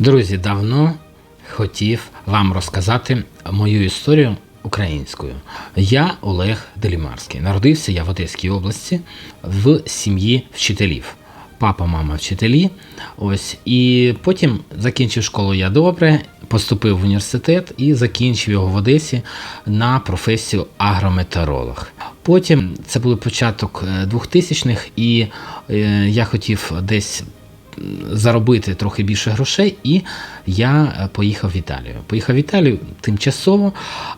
Друзі, давно хотів вам розказати мою історію українською. Я Олег Делімарський. Народився я в Одеській області в сім'ї вчителів. Папа, мама вчителі. Ось і потім закінчив школу я добре, поступив в університет і закінчив його в Одесі на професію агрометеоролог. Потім це був початок е, 2000-х, і е, я хотів десь заробити трохи більше грошей, і я е, поїхав в Італію. Поїхав в Італію тимчасово,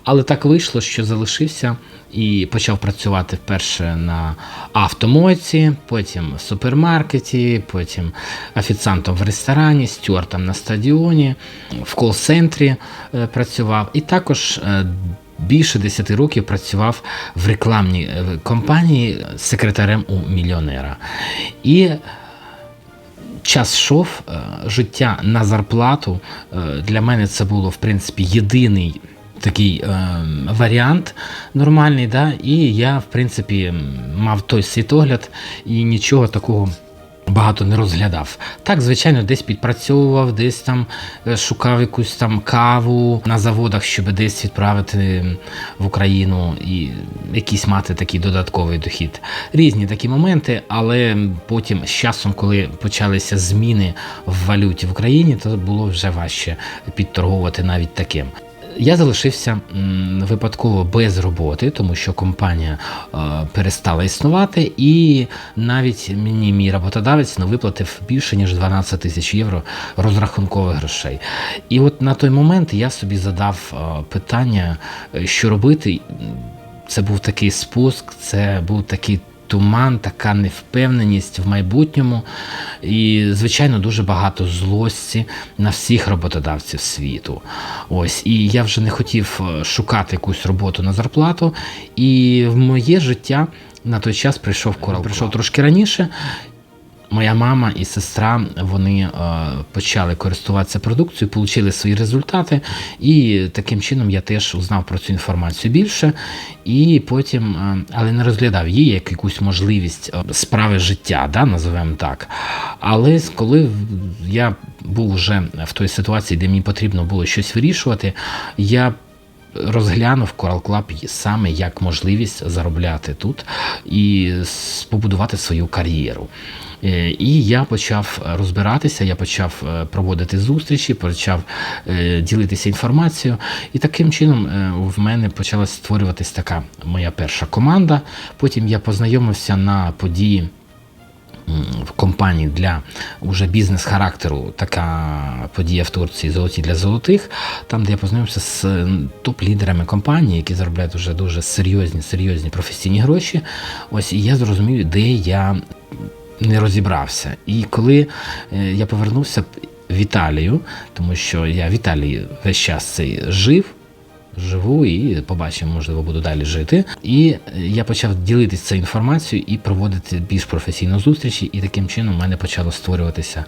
але так вийшло, що залишився і почав працювати вперше на автомойці, потім в супермаркеті, потім офіціантом в ресторані, стюартом на стадіоні, в кол-центрі е, працював. І також е, більше 10 років працював в рекламній компанії секретарем у мільйонера. І час йшов, е, життя на зарплату. е, Для мене це було, в принципі, єдиний. Такий е, варіант нормальний, да? і я, в принципі, мав той світогляд і нічого такого багато не розглядав. Так, звичайно, десь підпрацьовував, десь там е, шукав якусь там каву на заводах, щоб десь відправити в Україну і якийсь мати такий додатковий дохід. Різні такі моменти, але потім з часом, коли почалися зміни в валюті в Україні, то було вже важче підторговувати навіть таким. Я залишився випадково без роботи, тому що компанія е, перестала існувати, і навіть мені мій роботодавець не виплатив більше ніж 12 тисяч євро розрахункових грошей. І от на той момент я собі задав е, питання, е, що робити. Це був такий спуск, це був такий туман, така невпевненість в майбутньому. І, звичайно, дуже багато злості на всіх роботодавців світу. Ось, і я вже не хотів е, шукати якусь роботу на зарплату. І в моє життя на той час прийшов корал. Прийшов трошки раніше. Моя мама і сестра вони е, почали користуватися продукцією, отримали свої результати, і таким чином я теж узнав про цю інформацію більше. І потім, е, але не розглядав її як якусь можливість е, справи життя, да, називаємо так. Але коли я був вже в той ситуації, де мені потрібно було щось вирішувати, я розглянув Coral Club саме як можливість заробляти тут і побудувати свою кар'єру. Е, І я почав розбиратися, я почав е, проводити зустрічі, почав е, ділитися інформацією. І таким чином в мене почала створюватись така моя перша команда. Потім я познайомився на події в компанії для уже бізнес-характеру така подія в Турції Золоті для золотих, там, де я познайомився з топ-лідерами компанії, які заробляють вже дуже серйозні, серйозні професійні гроші. Ось і я зрозумів, де я не розібрався. І коли е, я повернувся в Італію, тому що я в Італії весь час цей жив. Живу і побачимо, можливо, буду далі жити. І е, я почав ділитися цією інформацією і проводити більш професійно зустрічі. І таким чином в мене почало створюватися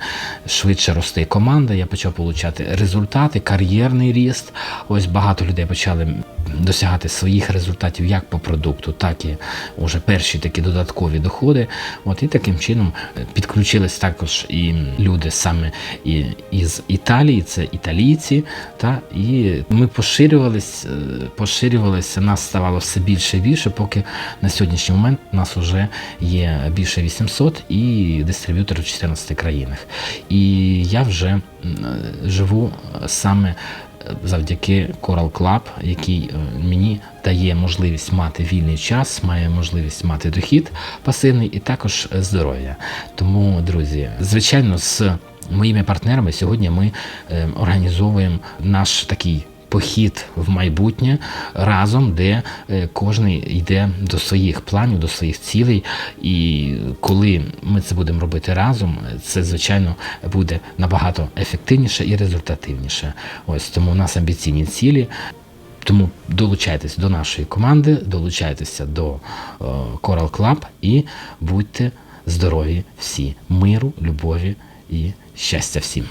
швидше рости команда. Я почав отримати результати, кар'єрний ріст. Ось багато людей почали досягати своїх результатів як по продукту, так і вже перші такі додаткові доходи. От і таким чином е, підключились також і люди саме і, із Італії, це італійці. Та і ми поширювались, е, поширювалися, нас ставало все більше і більше, поки на сьогоднішній момент нас вже є більше 800 і дистриб'ютори в 14 країнах. І я вже е, живу е, саме завдяки Coral Club, який е, мені дає можливість мати вільний час, має можливість мати дохід пасивний і також е, здоров'я. Тому, друзі, звичайно, з моїми партнерами сьогодні ми е, організовуємо наш такий. Похід в майбутнє разом, де е, кожен йде до своїх планів, до своїх цілей. І коли ми це будемо робити разом, це звичайно буде набагато ефективніше і результативніше. Ось тому у нас амбіційні цілі. Тому долучайтесь до нашої команди, долучайтеся до е, Coral Club і будьте здорові всі, миру, любові і щастя всім.